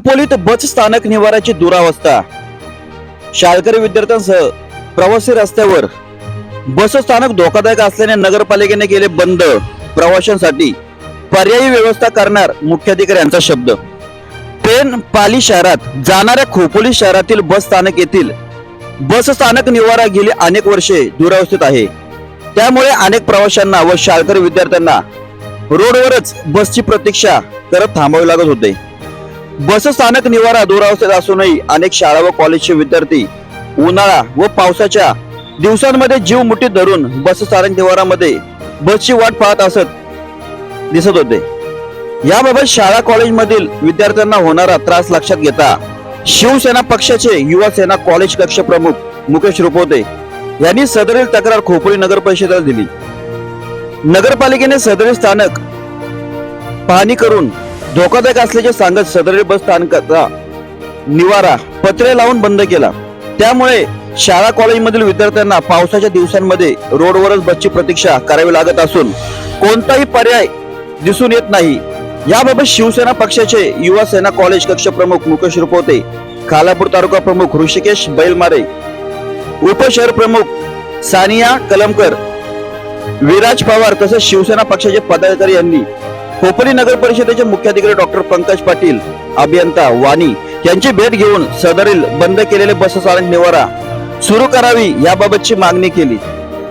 खोपोलीत बस स्थानक निवाराची दुरावस्था. शाळकरी विद्यार्थ्यांसह प्रवासी रस्त्यावर बस स्थानक धोकादायक असल्याने नगरपालिकेने केले बंद. प्रवाशांसाठी पर्यायी व्यवस्था करणार मुख्याधिकाऱ्यांचा शब्द. पेन पाली शहरात जाणाऱ्या खोपोली शहरातील बस स्थानक येथील बस स्थानक निवारा गेली अनेक वर्षे दुरावस्थेत आहे. त्यामुळे अनेक प्रवाशांना व शाळकरी विद्यार्थ्यांना रोडवरच बसची प्रतीक्षा करत थांबावी लागत होते. बस स्थानक निवारा दुरावस्थेत असूनही अनेक शाळा व कॉलेजचे विद्यार्थी उन्हाळा व पावसाच्या दिवसांमध्ये जीव मुठीत धरून बसस्थानक निवारामध्ये बसची वाट पाहत असत दिसत होते. याबाबत शाळा कॉलेजमधील विद्यार्थ्यांना होणारा त्रास लक्षात घेता शिवसेना पक्षाचे युवा सेना कॉलेज कक्ष प्रमुख मुकेश रुपोते यांनी सदरील तक्रार खोपोली नगर परिषदेला दिली. नगरपालिकेने सदरील स्थानक पाहणी करून धोकादायक असल्याचे सांगत सदरील बस स्थानकाचा निवारा पत्रे लावून बंद केला. त्यामुळे शाळा कॉलेजमधील विद्यार्थ्यांना पावसाच्या दिवसांमध्ये रोडवरच बसची प्रतीक्षा करावी लागत असून कोणताही पर्याय दिसून येत नाही. याबाबत शिवसेना पक्षाचे युवा सेना कॉलेज कक्ष प्रमुख मुकेश रुपवते खालापूर तालुका प्रमुख ऋषिकेश बैलमारे उपशहर प्रमुख सानिया कलमकर विराज पवार तसेच शिवसेना पक्षाचे पदाधिकारी यांनी खोपरी नगर परिषदेचे मुख्याधिकारी डॉक्टर पंकज पाटील अभियंता वाणी यांची भेट घेऊन सदरील बंद केलेले बस स्थानक निवारा सुरू करावी याबाबतची मागणी केली.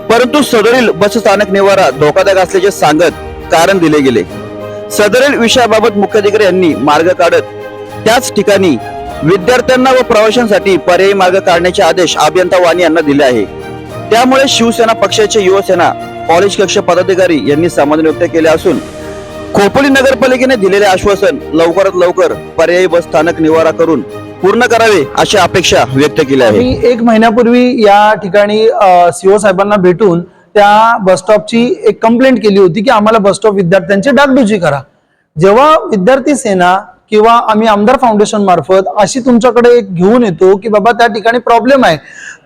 परंतु सदरील बस स्थानक निवारा धोकादायक असल्याचे सांगत कारण दिले गेले. सदरील विषयाबाबत मुख्याधिकारी यांनी मार्ग काढत त्याच ठिकाणी विद्यार्थ्यांना व प्रवाशांसाठी पर्यायी मार्ग काढण्याचे आदेश अभियंता वाणी यांना दिले आहे. त्यामुळे शिवसेना पक्षाचे युवसेना कॉलेज कक्ष पदाधिकारी यांनी समाधान व्यक्त केले असून खोपोली नगरपालिकेने दिलेले आश्वासन लवकरात लवकर पर्यायी बस स्थानक निवारा करून पूर्ण करावे अशी अपेक्षा व्यक्त केली आहे. मी एक महिन्यापूर्वी या ठिकाणी सीओ साहेबांना भेटून त्या बसस्टॉपची एक कंप्लेंट केली होती की आम्हाला बस स्टॉप विद्यार्थ्यांची डागडुजी करा. जेव्हा विद्यार्थी सेना किंवा आम्ही आमदार फाउंडेशन मार्फत अशी तुमच्याकडे एक घेऊन येतो की बाबा त्या ठिकाणी प्रॉब्लेम आहे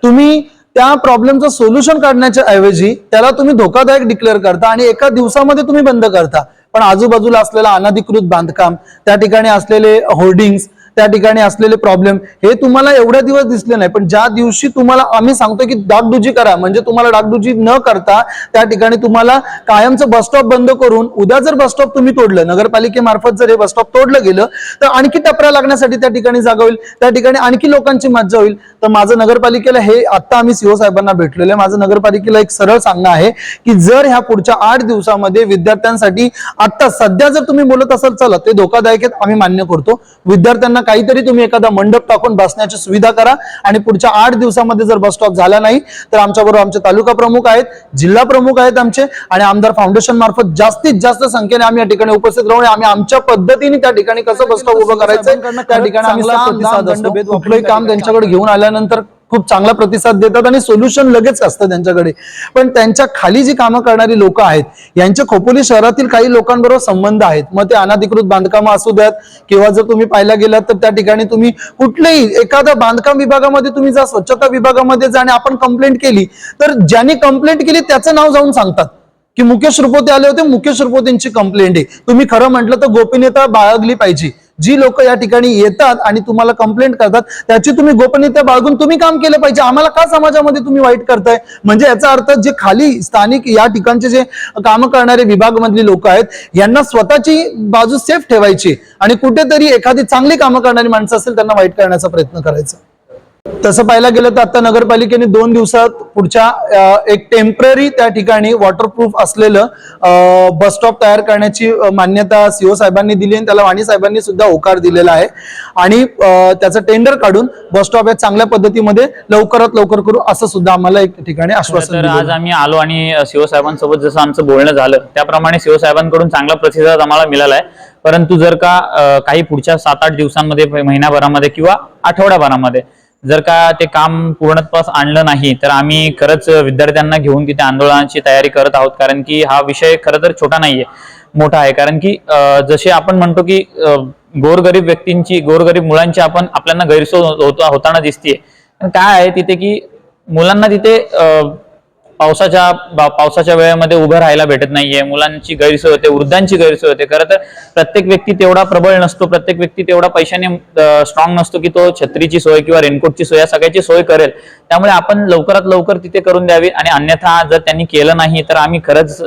तुम्ही त्या प्रॉब्लेमचं सोल्युशन काढण्याच्या ऐवजी त्याला तुम्ही धोकादायक डिक्लेअर करता आणि एका दिवसामध्ये तुम्ही बंद करता. पण आजूबाजूला असलेला अनधिकृत बांधकाम त्या ठिकाणी असलेले होर्डिंग्स त्या ठिकाणी असलेले प्रॉब्लेम हे तुम्हाला एवढ्या दिवस दिसले नाही पण ज्या दिवशी तुम्हाला आम्ही सांगतो की डागडुजी करा म्हणजे तुम्हाला डागडुजी न करता त्या ठिकाणी तुम्हाला कायमचं बस स्टॉप बंद करून उद्या जर बस स्टॉप तुम्ही तोडलं नगरपालिकेमार्फत जर हे बस स्टॉप तोडलं गेलं तर आणखी टपऱ्या लागण्यासाठी त्या ठिकाणी जागा होईल. त्या ठिकाणी आणखी लोकांची मज्जा होईल. तर माझं नगरपालिकेला हे आता आम्ही सीओ साहेबांना भेटलेलं आहे. माझं नगरपालिकेला एक सरळ सांगणं आहे की जर ह्या पुढच्या आठ दिवसामध्ये विद्यार्थ्यांसाठी आता सध्या जर तुम्ही बोलत असाल चला ते धोकादायक आहेत आम्ही मान्य करतो. विद्यार्थ्यांना काहीतरी तुम्ही एखादा मंडप टाकून बसण्याची सुविधा करा. आणि पुढच्या आठ दिवसामध्ये जर बस स्टॉप झाला नाही तर आमच्याबरोबर आमचे तालुका प्रमुख आहेत जिल्हा प्रमुख आहेत आमचे आणि आमदार फाउंडेशन मार्फत जास्तीत जास्त संख्येने आम्ही या ठिकाणी उपस्थित राहून आम्ही आमच्या पद्धतीने त्या ठिकाणी कसं बस स्टॉप उभं करायचं त्या ठिकाणी आम्ही कुठलंही काम त्यांच्याकडे घेऊन आल्यानंतर खूप चांगला प्रतिसाद देतात आणि सोल्युशन लगेच असतं त्यांच्याकडे. पण त्यांच्या खाली जी कामं करणारी लोक आहेत यांच्या खोपोली शहरातील काही लोकांबरोबर संबंध आहेत. मग ते अनाधिकृत बांधकामं असू द्यात किंवा जर तुम्ही पाहायला गेलात तर त्या ठिकाणी तुम्ही कुठलेही एखाद्या बांधकाम विभागामध्ये तुम्ही जा स्वच्छता विभागामध्ये जा आणि आपण कंप्लेंट केली तर ज्यांनी कंप्लेंट केली त्याचं नाव जाऊन सांगतात. की मुकेश रुपोते आले होते मुकेश रुपोतेंची कंप्लेंट आहे. तुम्ही खरं म्हटलं तर गोपनीयता बाळगली पाहिजे. जी लोक या ठिकाणी येतात आणि तुम्हाला कंप्लेंट करतात त्याची तुम्ही गोपनीयता बाळगून तुम्ही काम केलं पाहिजे. आम्हाला का समाजामध्ये तुम्ही वाईट करताय? म्हणजे याचा अर्थ जे खाली स्थानिक या ठिकाणचे जे काम करणारे विभागमधली लोक आहेत यांना स्वतःची बाजू सेफ ठेवायची आणि कुठेतरी एखादी चांगली कामं करणारी माणसं असेल त्यांना वाईट करण्याचा प्रयत्न करायचा. तसं पाहायला गेलं तर आता नगरपालिकेने दोन दिवसात पुढच्या एक टेंपररी त्या ठिकाणी वॉटरप्रूफ असलेलं बस स्टॉप तयार करण्याची मान्यता सीओ साहेबांनी दिली आणि त्याला वाणी साहेबांनी सुद्धा होकार दिलेला आहे आणि त्याचं टेंडर काढून बस स्टॉप या चांगल्या पद्धतीमध्ये लवकरात लवकर करू असं सुद्धा आम्हाला एक ठिकाणी आश्वासन आज. आम्ही आलो आणि शिवसाहेबांसोबत जसं आमचं बोलणं झालं त्याप्रमाणे शिवसाहेबांकडून चांगला प्रतिसाद आम्हाला मिळाला आहे परंतु जर का काही पुढच्या सात आठ दिवसांमध्ये महिन्याभरामध्ये किंवा आठवड्याभरामध्ये जर का ते काम पूर्णत्वास आणलं नाही तर आम्ही खरंच विद्यार्थ्यांना घेऊन तिथे आंदोलनाची तयारी करत आहोत. कारण की हा विषय खरं तर छोटा नाहीये मोठा आहे. कारण की जसे आपण म्हणतो की गोरगरीब व्यक्तींची गोरगरीब मुलांची आपण आपल्याला गैरसोय होत- होताना दिसतीये. पण काय आहे तिथे की मुलांना तिथे पावसाच्या बा- पावसाच्या वेळेमध्ये उभं राहायला भेटत नाहीये. मुलांची गैरसोय होते वृद्धांची गैरसोय होते. खरं तर प्रत्येक व्यक्ती तेवढा प्रबळ नसतो. प्रत्येक व्यक्ती तेवढा पैशाने स्ट्रॉंग नसतो की तो छत्रीची सोय किंवा रेनकोटची सोय या सगळ्याची सोय करेल. त्यामुळे आपण लवकरात लवकर तिथे करून द्यावी आणि अन्यथा जर त्यांनी केलं नाही तर आम्ही खरंच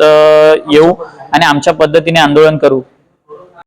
येऊ आणि आमच्या पद्धतीने आंदोलन करू.